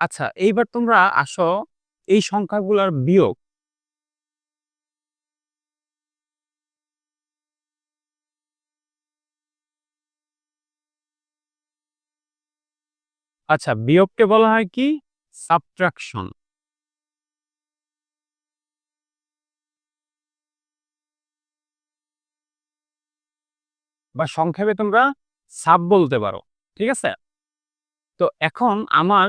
আচ্ছা এইবার তোমরা আসো এই সংখ্যাগুলার বিয়োগ। আচ্ছা বিয়োগকে বলা হয় কি? সাবট্রাকশন। বা সংক্ষেপে তোমরা সাব বলতে পারো, ঠিক আছে? তো এখন আমার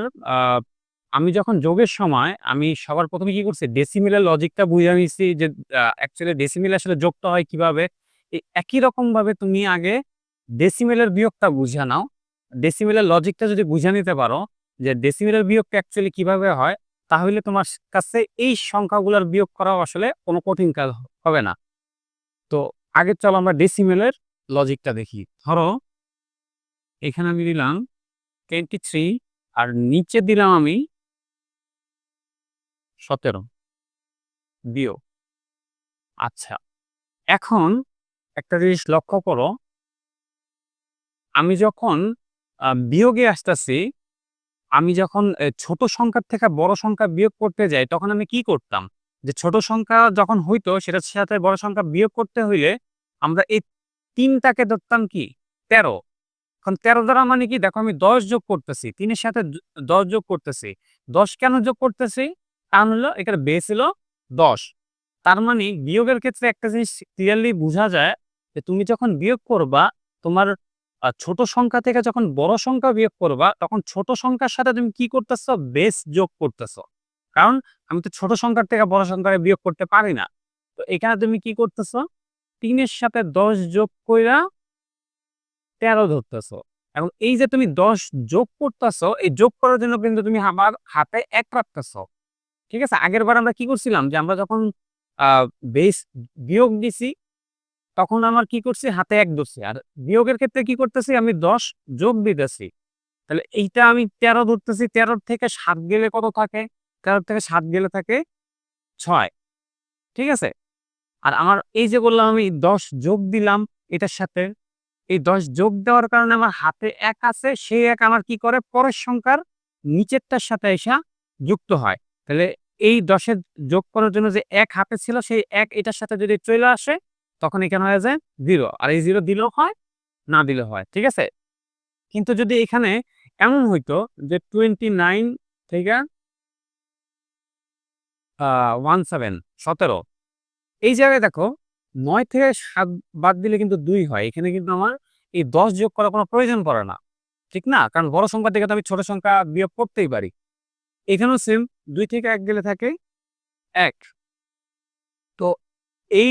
আমি যখন যোগের সময়, আমি সবার প্রথমে কি করছি ডেসিমিলের লজিকটা বুঝে নিছি যে অ্যাকচুয়ালি ডেসিমিল আসলে যোগটা হয় কীভাবে একই রকম ভাবে তুমি আগে ডেসিমিলের বিয়োগটা বুঝে নাও। ডেসিমিলের লজিকটা যদি বুঝে নিতে পারো, যে ডেসিমিলের বিয়োগটা অ্যাকচুয়ালি কীভাবে হয়, তাহলে তোমার কাছে এই সংখ্যাগুলোর বিয়োগ করাও আসলে কোনো কঠিন কাজ হবে না। তো আগে চলো আমরা ডেসিমেলের লজিকটা দেখি। ধরো, এখানে আমি দিলাম টোয়েন্টি থ্রি আর নিচে দিলাম আমি সতেরো। দিও। আচ্ছা এখন একটা জিনিস লক্ষ্য করো। আমি যখন বিয়োগে আসতেছি, আমি যখন ছোট সংখ্যার থেকে বড় সংখ্যা বিয়োগ করতে যাই, তখন আমি কি করতাম? যে ছোট সংখ্যা যখন হইতো, সেটার সাথে বড় সংখ্যা বিয়োগ করতে হইলে আমরা এই তিনটাকে ধরতাম কি? তেরো। এখন তেরো দ্বারা মানে কি? দেখো আমি দশ যোগ করতেছি, তিনের সাথে দশ যোগ করতেছি। দশ কেন যোগ করতেছি? কারণ হলো, এখানে বেস হলো দশ। তার মানে বিয়োগের ক্ষেত্রে একটা জিনিস ক্লিয়ারলি বোঝা যায় যে তুমি যখন বিয়োগ করবা, তোমার ছোট সংখ্যা থেকে যখন বড় সংখ্যা বিয়োগ করবা, তখন ছোট সংখ্যার সাথে তুমি কি করতেছো? বেস যোগ করতেছো। কারণ আমি তো ছোট সংখ্যার থেকে বড় সংখ্যায় বিয়োগ করতে পারি না। তো এখানে তুমি কি করতেছো? তিনের সাথে দশ যোগ কইরা তেরো ধরতেছ। এবং এই যে তুমি দশ যোগ করতেছো, এই যোগ করার জন্য কিন্তু তুমি আমার হাতে এক রাখতেছো। ঠিক আছে? আগের বার আমরা কি করছিলাম যে আমরা যখন বেস বিয়োগ দিছি, তখন আমার কি করছি? হাতে এক ধরছি। আর বিয়োগের ক্ষেত্রে কি করতেছি? আমি দশ যোগ দিতেছি। তাহলে এইটা আমি তেরো ধরতেছি। তেরোর থেকে সাত গেলে কত থাকে? তেরোর থেকে সাত গেলে থাকে ছয়। ঠিক আছে? আর আমার এই যে বললাম আমি দশ যোগ দিলাম এটার সাথে এই দশ যোগ দেওয়ার কারণে আমার হাতে এক আছে, সেই এক আমার কি করে? পরের সংখ্যার নিচেরটার সাথে এসা যুক্ত হয়। তাহলে এই দশের যোগ করার জন্য যে এক হাতে ছিল, সেই এক এটার সাথে যদি চলে আসে, তখন এখানে হয়ে যায় জিরো আর এই জিরো দিলেও হয়, না দিলেও হয়, ঠিক আছে? কিন্তু যদি এখানে এমন হইতো যে টোয়েন্টি নাইন থেকে ওয়ান সেভেন সতেরো, এই জায়গায় দেখো নয় থেকে সাত বাদ দিলে কিন্তু দুই হয়। এখানে কিন্তু আমার এই দশ যোগ করার কোনো প্রয়োজন পড়ে না। ঠিক না? কারণ বড় সংখ্যা থেকে তো আমি ছোট সংখ্যা বিয়োগ করতেই পারি। এখানেও সেম দুই থেকে এক গেলে থাকে এক। তো এই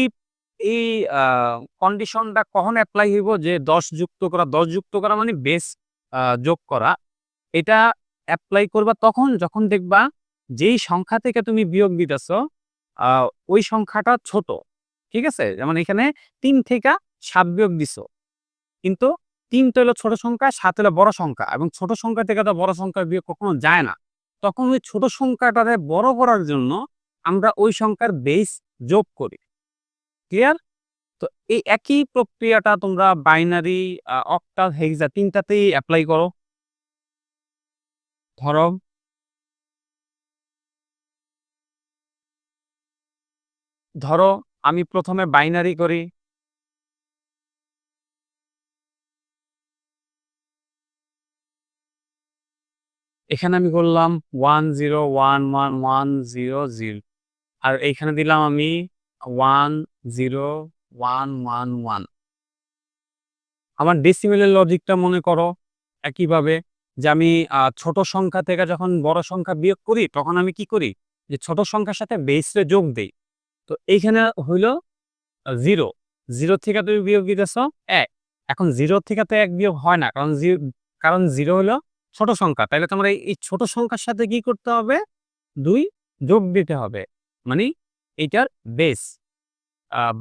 এই কন্ডিশনটা কখন অ্যাপ্লাই হইব যে দশ যুক্ত করা, দশ যুক্ত করা মানে বেস যোগ করা। এটা অ্যাপ্লাই করবা তখন যখন দেখবা যেই সংখ্যা থেকে তুমি বিয়োগ দিতেছ ওই সংখ্যাটা ছোট। ঠিক আছে? যেমন এখানে তিন থেকে সাত বিয়োগ দিছ। কিন্তু তিন তো হলো ছোট সংখ্যা, সাত হলো বড় সংখ্যা এবং ছোট সংখ্যা থেকে তো বড় সংখ্যা বিয়োগ কখনো যায় না। তখন ওই ছোট সংখ্যাটারে বড় করার জন্য আমরা ওই সংখ্যার বেস যোগ করি। ক্লিয়ার তো এই একই প্রক্রিয়াটা তোমরা বাইনারি অক্টাল হেক্সা তিনটাতেই অ্যাপ্লাই করো। ধরো। ধরো আমি প্রথমে বাইনারি করি। এখানে আমি করলাম one zero one one one zero zero আর এইখানে দিলাম আমি one zero one one one আমার ডেসিমেলের লজিকটা মনে করো একইভাবে যে আমি ছোট সংখ্যা থেকে যখন বড় সংখ্যা বিয়োগ করি, তখন আমি কি করি? যে ছোট সংখ্যার সাথে বেসে যোগ দেই। তো এইখানে হইল জিরো জিরো থেকে তুমি বিয়োগ দিতেছ এক। এখন জিরো থেকে তো এক বিয়োগ হয় না, কারণ কারণ জিরো হলো ছোট সংখ্যা। তাহলে তোমার এই ছোট সংখ্যার সাথে কি করতে হবে? দুই যোগ দিতে হবে। মানে এইটার বেস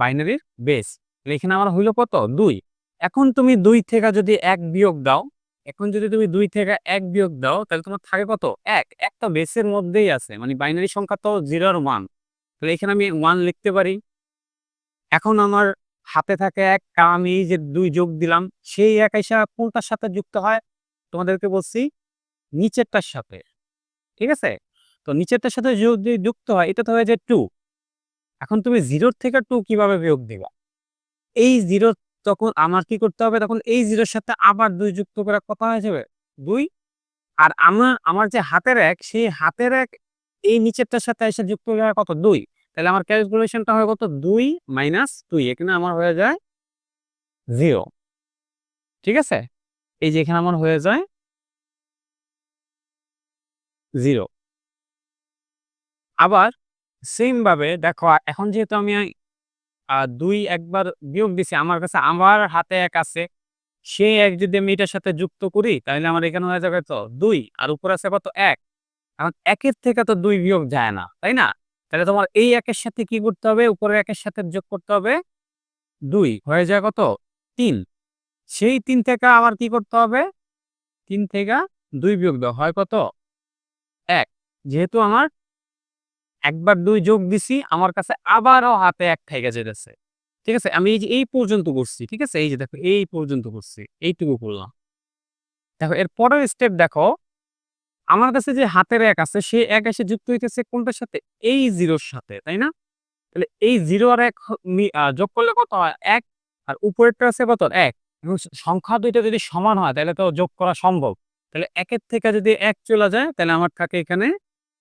বাইনারির বেস এখানে আমার হইল কত? দুই। এখন তুমি দুই থেকে যদি এক বিয়োগ দাও, এখন যদি তুমি দুই থেকে এক বিয়োগ দাও, তাহলে তোমার থাকে কত? এক। একটা বেসের মধ্যেই আছে। মানে বাইনারি সংখ্যা তো জিরো আর ওয়ান তাহলে এখানে আমি ওয়ান লিখতে পারি। এখন আমার হাতে থাকে এক আমি যে দুই যোগ দিলাম, সেই এক এসা কোনটার সাথে যুক্ত হয়? তোমাদেরকে বলছি, নিচেরটার সাথে। ঠিক আছে? তো নিচেরটার সাথে যদি যুক্ত হয়, এটা তো হয়ে যায় টু এখন তুমি জিরোর থেকে টু কীভাবে বিয়োগ দিবা? এই জিরো তখন আমার কি করতে হবে? তখন এই জিরোর সাথে আবার দুই যুক্ত করে কথা হয়ে যাবে? দুই। আর আমার আমার যে হাতের এক, সেই হাতের এক এই নিচেরটার সাথে এসে যুক্ত হয়ে কত? দুই। তাহলে আমার ক্যালকুলেশনটা হয় কত? দুই মাইনাস দুই। এখানে আমার হয়ে যায় জিরো ঠিক আছে? এই যে এখানে আমার হয়ে যায় জিরো আবার সেম ভাবে দেখো, এখন যেহেতু আমি দুই একবার বিয়োগ দিছি, আমার কাছে আমার হাতে এক আছে। সেই এক যদি আমি এটার সাথে যুক্ত করি, তাহলে আমার এখানে হয়ে যাবে তো দুই। আর উপর আছে কত? এক। এখন একের থেকে তো দুই বিয়োগ যায় না, তাই না? তাহলে তোমার এই একের সাথে কি করতে হবে? উপরের একের সাথে যোগ করতে হবে দুই। হয়ে যায় কত? তিন। সেই তিন থেকে আবার কি করতে হবে? তিন থেকে দুই বিয়োগ দেওয়া হয় কত? এক। যেহেতু আমার একবার দুই যোগ দিছি, আমার কাছে আবারও হাতে এক থেকে যেতেছে। ঠিক আছে? আমি এই যে এই পর্যন্ত করছি, ঠিক আছে? এই যে দেখো, এই পর্যন্ত করছি, এইটুকু করলাম। দেখো, এর পরের স্টেপ দেখো। আমার কাছে যে হাতের এক আছে, সে এক এসে যুক্ত হইতেছে কোনটার সাথে? এই জিরোর সাথে, তাই না? তাহলে এই জিরো আর এক যোগ করলে কত এক। আর উপরেরটা আছে কত? এক। এবং সংখ্যা দুইটা যদি সমান হয়, তাহলে তো যোগ করা সম্ভব। তাহলে একের থেকে যদি এক চলে যায়, তাহলে আমার থাকে এখানে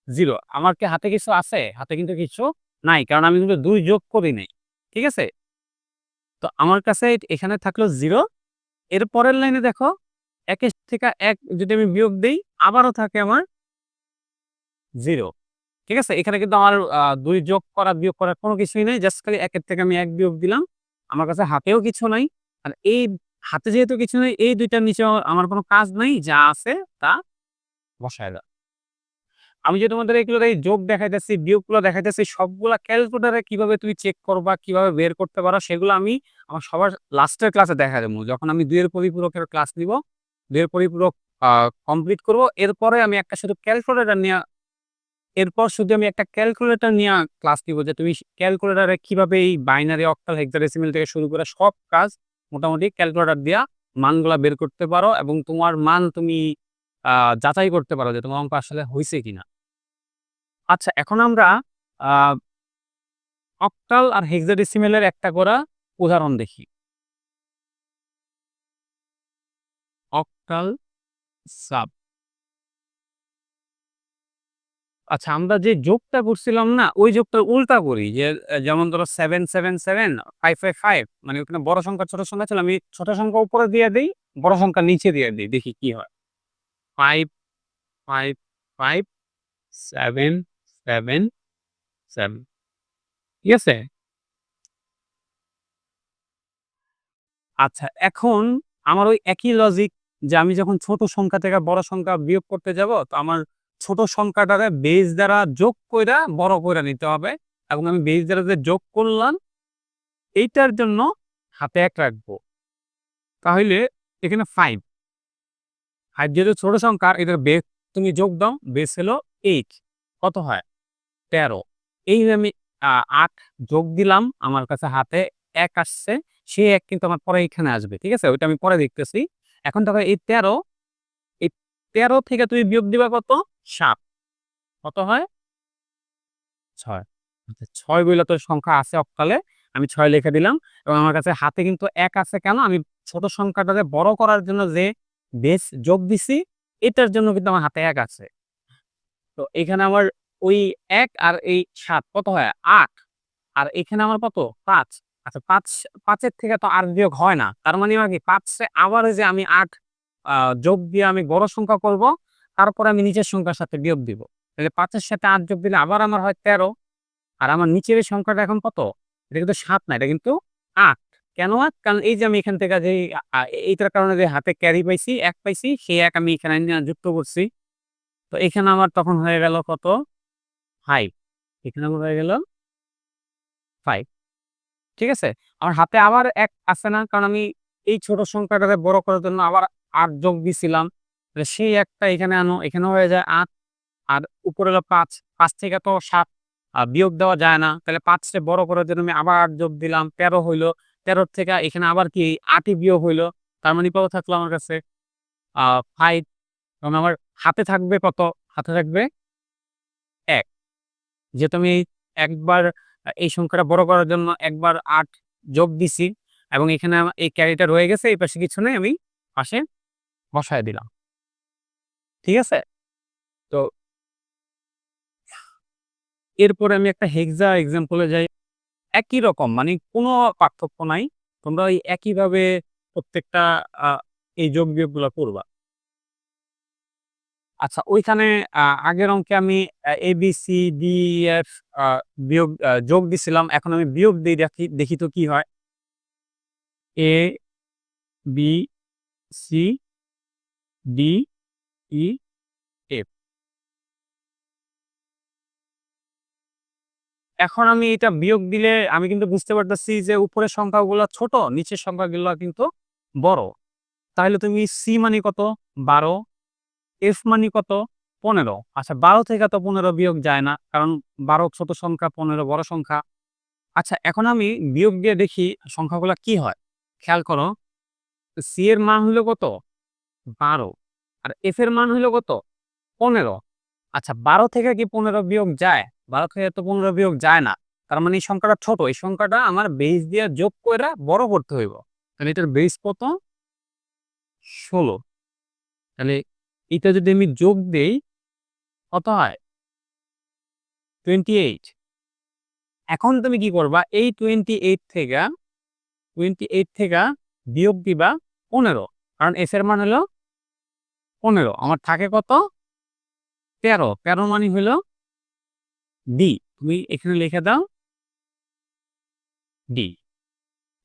জিরো। আমার কি হাতে কিছু আছে? হাতে কিন্তু কিছু নাই, কারণ আমি কিন্তু দুই যোগ করি নাই। ঠিক আছে? তো আমার কাছে এখানে থাকল জিরো। এর পরের লাইনে দেখো, একের থেকে এক যদি আমি বিয়োগ দিই আবারও থাকে আমার জিরো। ঠিক আছে? এখানে কিন্তু আমার দুই যোগ করা, বিয়োগ করার কোনো কিছুই নাই জাস্ট খালি একের থেকে আমি এক বিয়োগ দিলাম। আমার কাছে হাতেও কিছু নাই। আর এই হাতে যেহেতু কিছু নেই, এই দুইটার নিচে আমার- কোনো কাজ নাই, যা আছে তা বসায় দাও। আমি যে তোমাদের এগুলো এই যোগ দেখাইতেছি, বিয়োগগুলো দেখাইতেছি, সবগুলা ক্যালকুলেটারে কীভাবে তুমি চেক করবা, কীভাবে বের করতে পারো, সেগুলো আমি আমার সবার লাস্টের ক্লাসে দেখা দেবো। যখন আমি দুইয়ের পরিপূরকের ক্লাস নিব, দুইয়ের পরিপূরক কমপ্লিট করব। এরপরে আমি একটা শুধু ক্যালকুলেটার নিয়ে, এরপর শুধু আমি একটা ক্যালকুলেটর নিয়ে ক্লাস নিব যে তুমি ক্যালকুলেটারে কীভাবে এই বাইনারি অক্টাল হেক্সাডেসিমেল থেকে শুরু করে সব কাজ মোটামুটি ক্যালকুলেটার দিয়া মানগুলা বের করতে পারো এবং তোমার মান তুমি যাচাই করতে পারো যে তোমার অঙ্ক আসলে হয়েছে কিনা। আচ্ছা এখন আমরা অক্টাল আর হেক্সাডেসিমেলের একটা করা উদাহরণ দেখি। অক্টাল সাব আচ্ছা আমরা যে যোগটা করছিলাম না, ওই যোগটা উল্টা করি যে যেমন ধরো seven seven seven five five five মানে ওখানে বড় সংখ্যা, ছোট সংখ্যা ছিল, আমি ছোট সংখ্যা উপরে দিয়ে দিই, বড় সংখ্যা নিচে দিয়ে দিই, দেখি কি হয়। Five five five seven seven seven ঠিক আছে? আচ্ছা এখন আমার ওই একই লজিক যে আমি যখন ছোট সংখ্যা থেকে বড় সংখ্যা বিয়োগ করতে যাব, তো আমার ছোট সংখ্যাটারে বেজ দ্বারা যোগ কইরা বড় কইরা নিতে হবে। এবং আমি বেজ দ্বারা যে যোগ করলাম, এইটার জন্য হাতে এক রাখব। তাহলে এখানে ফাইভ ফাইভ যেহেতু ছোট সংখ্যা এদের বেস তুমি যোগ দাও বেস হলো এইট কত হয়? তেরো। এই আমি আট যোগ দিলাম, আমার কাছে হাতে এক আসছে সেই এক কিন্তু আমার পরে এখানে আসবে, ঠিক আছে? ওইটা আমি পরে দেখতেছি। এখন দেখো এই তেরো এই তেরো থেকে তুমি বিয়োগ দিবা কত? সাত। কত হয়? ছয়। আচ্ছা, ছয় বইলে তো সংখ্যা আছে অকালে আমি ছয় লিখে দিলাম। এবং আমার কাছে হাতে কিন্তু এক আছে কেন? আমি ছোট সংখ্যাটাকে বড় করার জন্য যে বেস যোগ দিছি এটার জন্য কিন্তু আমার হাতে এক আছে। তো এখানে আমার ওই এক আর এই সাত কত হয়? আট। আর এখানে আমার কত? পাঁচ। আচ্ছা পাঁচ, পাঁচের থেকে তো আর বিয়োগ হয় না। তার মানে কি? পাঁচে আবার যে আমি আট যোগ দিয়ে আমি বড় সংখ্যা করব, তারপরে আমি নিচের সংখ্যার সাথে বিয়োগ দিব। তাহলে পাঁচের সাথে আট যোগ দিলে আবার আমার হয় তেরো। আর আমার নিচের সংখ্যাটা এখন কত? এটা কিন্তু সাত না, এটা কিন্তু আট। কেন আট? কারণ এই যে আমি এখান থেকে যে এইটার কারণে যে হাতে ক্যারি পাইছি, এক পাইছি, সেই এক আমি এখানে যুক্ত করছি। তো এখানে আমার তখন হয়ে গেল কত? ফাইভ এখানে আমার হয়ে গেল ফাইভ ঠিক আছে? আমার হাতে আবার এক আছে না, কারণ আমি এই ছোট সংখ্যাটাকে বড় করার জন্য আবার আট যোগ দিছিলাম। সেই একটা এখানে আনো এখানে হয়ে যায় আট। আর উপরে হলো পাঁচ পাঁচ থেকে তো সাত। বিয়োগ দেওয়া যায় না। তাহলে পাঁচটা বড় করার জন্য আমি আবার আট যোগ দিলাম, তেরো হইল। তেরোর থেকে এখানে আবার কি, আটই বিয়োগ হইল। তার মানে কত থাকল আমার কাছে? ফাইভ কারণ আমার হাতে থাকবে কত? হাতে থাকবে এক। যেহেতু আমি একবার এই সংখ্যাটা বড় করার জন্য একবার আট যোগ দিছি এবং এখানে এই ক্যারিটা রয়ে গেছে। এই পাশে কিছু নেই। আমি পাশে বসায় দিলাম। ঠিক আছে? তো এরপরে আমি একটা হেক্সা এক্সাম্পল যাই। একই রকম মানে কোনো পার্থক্য নাই। তোমরা ওই একইভাবে প্রত্যেকটা এই যোগ-বিয়োগগুলা করবা। আচ্ছা ওইখানে আগের অঙ্কে আমি E, F আ বিয়োগ যোগ দিছিলাম। এখন আমি বিয়োগ দিয়ে দেখি দেখি তো কি হয়? A B C D, E F এখন আমি এটা বিয়োগ দিলে আমি কিন্তু বুঝতে পারতেছি যে উপরের সংখ্যাগুলা ছোট, নিচের সংখ্যাগুলা কিন্তু বড়। তাহলে তুমি সি মানে কত? ১২ F মানি কত? ১৫ আচ্ছা ১২ থেকে তো ১৫ বিয়োগ যায় না। কারণ ১২ ছোট সংখ্যা, ১৫ বড় সংখ্যা। আচ্ছা এখন আমি বিয়োগ দিয়ে দেখি সংখ্যাগুলা কি হয়? খেয়াল করো। সি এর মান হইল কত? ১২ আর F এর মান হইল কত? ১৫ আচ্ছা ১২ থেকে কি ১৫ বিয়োগ যায়? ১২ থেকে তো ১৫ বিয়োগ যায় না। তার মানে এই সংখ্যাটা ছোট। এই সংখ্যাটা আমার বেইস দিয়ে যোগ করে বড় করতে হইব। তাহলে এটার বেইস কত? ১৬ তাহলে এটা যদি আমি যোগ দেই, কত হয়? 28 এখন তুমি কি করবা? এই 28 থেকা 28 থেকা বিয়োগ দিবা ১৫ কারণ F এর মান হলো ১৫ আমার থাকে কত? ১৩ ১৩ মানে হইল ডি তুমি এখানে লিখে দাও ডি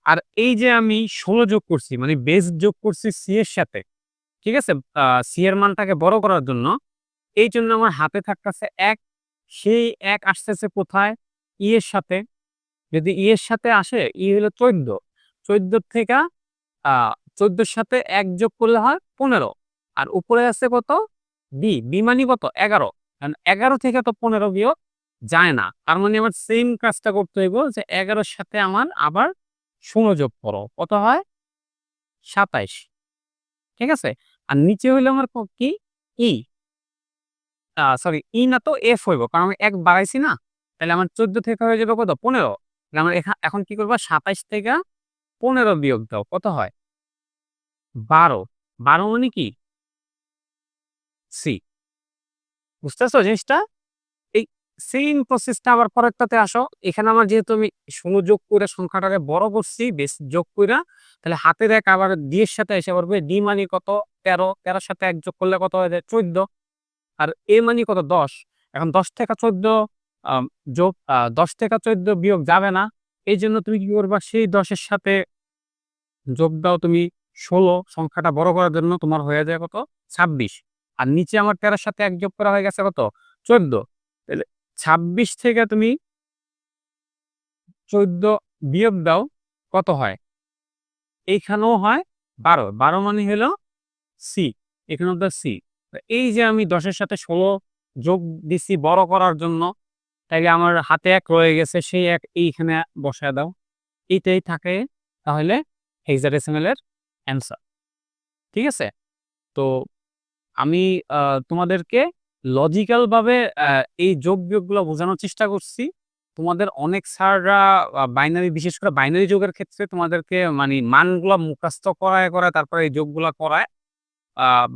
আর এই যে আমি ১৬ যোগ করছি মানে বেস যোগ করছি সি এর সাথে। ঠিক আছে? C এর মানটাকে বড় করার জন্য। এই জন্য আমার হাতে থাকতেছে ১ সেই ১ আসতেছে কোথায়? E এর সাথে। যদি E এর সাথে আসে E হইল ১৪ ১৪ থেকা, আ ১৪ র সাথে এক যোগ করলে হয় ১৫ আর উপরে আছে কত? বি B মানে কত? ১১ কারণ ১১ থেকে তো ১৫ বিয়োগ যায় না। তার মানে আমার সেম কাজটা করতে হইব যে এগারোর সাথে আমার আবার ১৬ যোগ করো। কত হয়? ২৭ ঠিক আছে? আর নিচে হইল আমার ক আ সরি ই না তো এফ হইব। কারণ আমি ১ বাড়াইছি না? তাহলে আমার ১৪ থেকে হয়ে যাবে কত? ১৫ তাহলে আমার এখা এখন কি করবা? ২৭ থেকে ১৫ বিয়োগ দাও। কত হয়? ১২ ১২ মানে কি? C বুঝতেছো জিনিসটা? এই সেইম প্রসেসটা আবার পরেরটাতে আসো। এখানে আমার যেহেতু আমি ১৬ যোগ করে সংখ্যাটাকে বড় করছি বেশ যোগ কইরা, তাহলে হাতের ১ আবার D এর সাথে এসে পড়বে। D মানে কত? ১৩ ১৩ র সাথে ১ যোগ করলে কত হয়ে যায়? ১৪ আর এ মানে কত? ১০ এখন ১০ থেকে চোদ্দ যোগ ১০ থেকে ১৪ বিয়োগ যাবে না। এই জন্য তুমি কি করবা? সেই দশের সাথে যোগ দাও তুমি ১৬ সংখ্যাটা বড় করার জন্য তোমার হয়ে যায় কত? ২৬ আর নিচে আমার ১৩ র সাথে ১ যোগ করা হয়ে গেছে কত? ১৪ তাইলে ২৬ থেকে তুমি ১৪ বিয়োগ দাও, কত হয়? এইখানেও হয় ১২ ১২ মানে হইল C এখানেও তো C এই যে আমি দশের সাথে ১৬ যোগ দিছি বড় করার জন্য, তাইলে আমার হাতে এক রয়ে গেছে সেই এক এইখানে বসায় দাও। এইটাই থাকে তাহলে হেক্সাডেসিমাল এর অ্যান্সার। ঠিক আছে? তো আমি তোমাদেরকে লজিক্যাল ভাবে আ এই যোগ-বিয়োগগুলা বোঝানোর চেষ্টা করছি। তোমাদের অনেক স্যাররা বাইনারি বিশেষ করে বাইনারি যোগের ক্ষেত্রে তোমাদেরকে মানে মানগুলা মুখস্থ করায়, করায় তারপরে এই যোগগুলা করায়।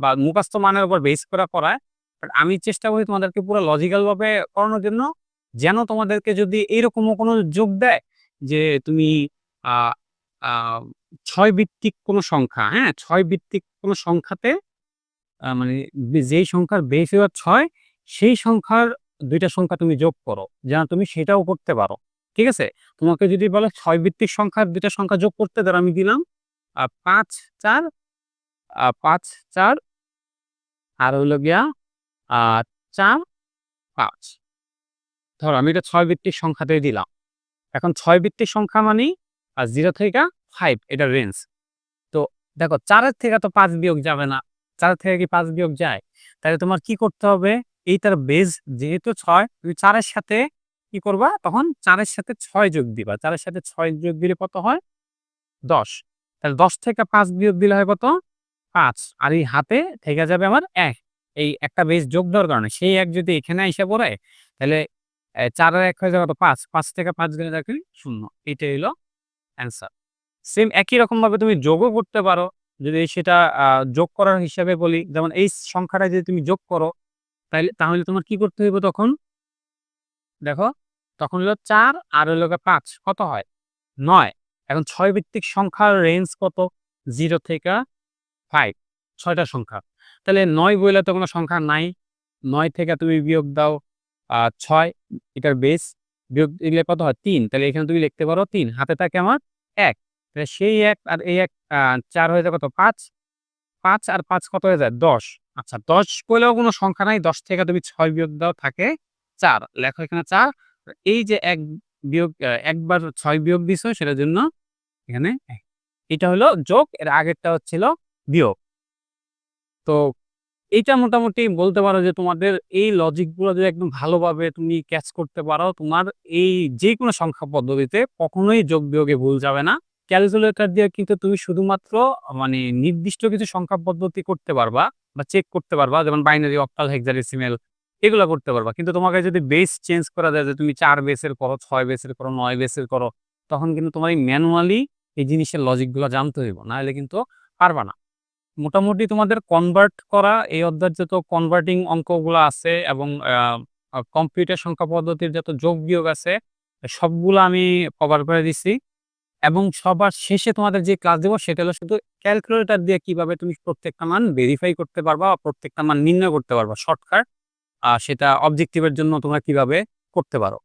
বা মুখস্থ মানের উপর বেস করে করায়। বাট আমি চেষ্টা করি তোমাদেরকে পুরো লজিক্যাল ভাবে করানোর জন্য। যেন তোমাদেরকে যদি এইরকমও কোনো যোগ দেয় যে তুমি ৬ ভিত্তিক কোনো সংখ্যা, হ্যাঁ? ছয় ভিত্তিক কোনো সংখ্যাতে মানে যেই সংখ্যার বেস হলো ৬ সেই সংখ্যার দুইটা সংখ্যা তুমি যোগ করো। যেন তুমি সেটাও করতে পারো। ঠিক আছে? তোমাকে যদি বলে ছয় ভিত্তিক সংখ্যার ২ টা সংখ্যা যোগ করতে ধরো আমি দিলাম পাঁচ ৫ ৪ আ ৫ ৪ আর হইল গিয়া ৪ ৫ ধরো আমি এটা ৬ ভিত্তিক সংখ্যাতেই দিলাম। এখন ৬ ভিত্তিক সংখ্যা আ 0 থেকে 5 এটার রেঞ্জ। তো দেখো ৪ এর থেকে তো ৫ বিয়োগ যাবে না। ৪ এর থেকে কি ৫ বিয়োগ যায়? তাইলে তোমার কি করতে হবে? এইটার বেস যেহেতু ৬ তুমি ৪ এর সাথে কি করবা? তখন ৪ এর সাথে ৬ যোগ দিবা। ৪ এর সাথে ৬ যোগ দিলে কত হয়? ১০ তাহলে ১০ থেকে ৫ বিয়োগ দিলে হয় কত? ৫ আর এই হাতে থেকে যাবে আমার এক এই একটা বেশ যোগ দেওয়ার কারণে। সেই এক যদি এখানে আইসা পড়ে তাহলে চার ৪ আর ১ হয়ে যাবে কত? ৫। ৫ থেকে পাঁচ গেলে দেখো ০ এটাই হইল অ্যান্সার। সেম একই রকমভাবে তুমি যোগও করতে পারো। যদি সেটা যোগ করার হিসাবে বলি, যেমন এই সংখ্যাটা যদি তুমি যোগ করো, তাইলে তাহলে তোমার কি করতে হইব তখন? দেখো, তখন হইল চার আর হইল পাঁচ কত হয়? নয় এখন ছয় ভিত্তিক সংখ্যার রেঞ্জ কত? জিরো থেকে 5 ৬ টা সংখ্যা। তাহলে নয় বইলে তো কোনো সংখ্যা নাই। নয় থেকে তুমি বিয়োগ দাও ৬ এটার বেস। বিয়োগ দিলে কত হয়? তিন তাহলে এখানে তুমি লিখতে পারো তিন হাতে থাকে আমার এক তাহলে সেই এক আর এই ১ আ ৪ হয়ে যায় কত? ৫ ৫ আর পাঁচ কত হয়ে যায়? ১০ আচ্ছা ১০ বইলেও কোনো সংখ্যা নাই। ১০ থেকে তুমি ছয় বিয়োগ দাও থাকে চার লেখো এখানে চার এই যে এক বিয়োগ একবার ছয় বিয়োগ দিছো সেটার জন্য এখানে এটা হলো যোগ, এর আগেরটা হচ্ছিল বিয়োগ। তো এইটা মোটামুটি বলতে পারো যে তোমাদের এই লজিকগুলো যদি একদম ভালোভাবে তুমি ক্যাচ করতে পারো, তোমার এই যে কোনো সংখ্যা পদ্ধতিতে কখনোই যোগ বিয়োগে ভুল যাবে না। ক্যালকুলেটর দিয়ে কিন্তু তুমি শুধুমাত্র মানে নির্দিষ্ট কিছু সংখ্যা পদ্ধতি করতে পারবা বা চেক করতে পারবা। যেমন বাইনারি, অক্টাল, হেক্সাডেসিমাল এগুলা করতে পারবা। কিন্তু তোমাকে যদি বেস চেঞ্জ করা যায় যে তুমি চার বেসের করো, ছয় বেসের করো, নয় বেসের করো, তখন কিন্তু তোমার এই ম্যানুয়ালি এই জিনিসের লজিকগুলা জানতে হইব। নাহলে কিন্তু পারবা না। মোটামুটি তোমাদের কনভার্ট করা এই অধ্যায়ের যত কনভার্টিং অঙ্কগুলো আছে এবং কম্পিউটার সংখ্যা পদ্ধতির যত যোগ বিয়োগ আছে, সবগুলা আমি কভার করে দিছি। এবং সবার শেষে তোমাদের যে ক্লাস দিব সেটা হলো শুধু ক্যালকুলেটর দিয়ে কীভাবে তুমি প্রত্যেকটা মান ভেরিফাই করতে পারবা বা প্রত্যেকটা মান নির্ণয় করতে পারবা। শর্টকাট আর সেটা অবজেক্টিভের জন্য তোমরা কীভাবে করতে পারো।